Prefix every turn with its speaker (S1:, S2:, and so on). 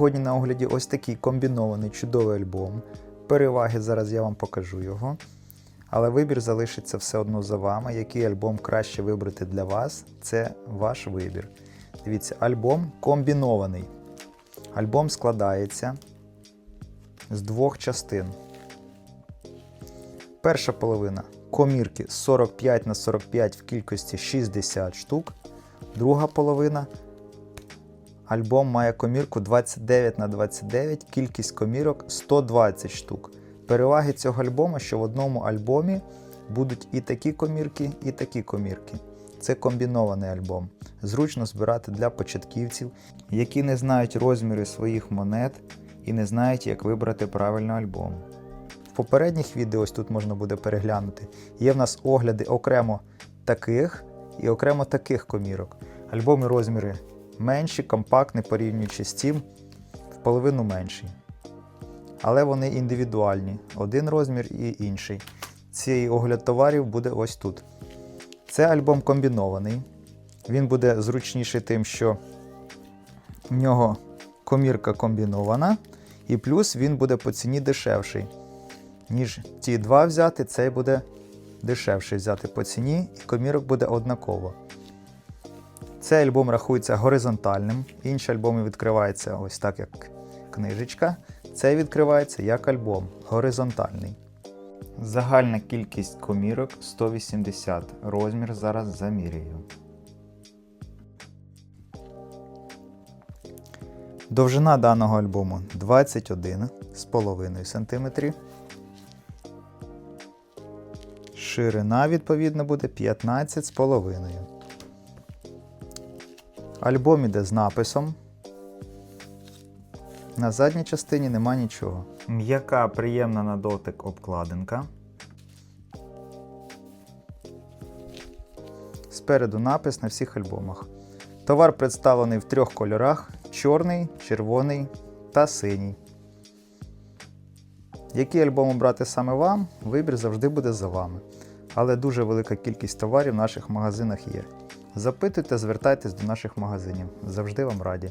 S1: сьогодні на огляді ось такий комбінований чудовий альбом. Переваги зараз я вам покажу його. Але вибір залишиться все одно за вами. Який альбом краще вибрати для вас, це ваш вибір. Дивіться, альбом комбінований. Альбом складається з двох частин. Перша половина комірки 45 на 45 в кількості 60 штук. Друга половина альбом має комірку 29 на 29, кількість комірок 120 штук. Переваги цього альбому, що в одному альбомі будуть і такі комірки, і такі комірки. Це комбінований альбом. Зручно збирати для початківців, які не знають розміри своїх монет і не знають, як вибрати правильно альбом. В попередніх відео ось тут можна буде переглянути. Є в нас огляди окремо таких і окремо таких комірок. Альбоми розміри менші, компактні, порівнюючи з цим, в половину менші. Але вони індивідуальні. Один розмір і інший. Цей огляд товарів буде ось тут. Це альбом комбінований. Він буде зручніший тим, що в нього комірка комбінована, і плюс він буде по ціні дешевший. Ніж ті два взяти, цей буде дешевший взяти по ціні, і комірок буде однаково. Цей альбом рахується горизонтальним, інші альбоми відкриваються ось так, як книжечка. Цей відкривається як альбом горизонтальний. Загальна кількість комірок 180. Розмір зараз замірюю. Довжина даного альбому 21,5 см. Ширина, відповідно, буде 15,5 Альбом іде з написом. На задній частині нема нічого. М'яка, приємна на дотик обкладинка. Спереду напис на всіх альбомах. Товар представлений в трьох кольорах: чорний, червоний та синій. Який альбом обрати саме вам, вибір завжди буде за вами. Але дуже велика кількість товарів в наших магазинах є. Запитуйте, звертайтесь до наших магазинів. Завжди вам раді.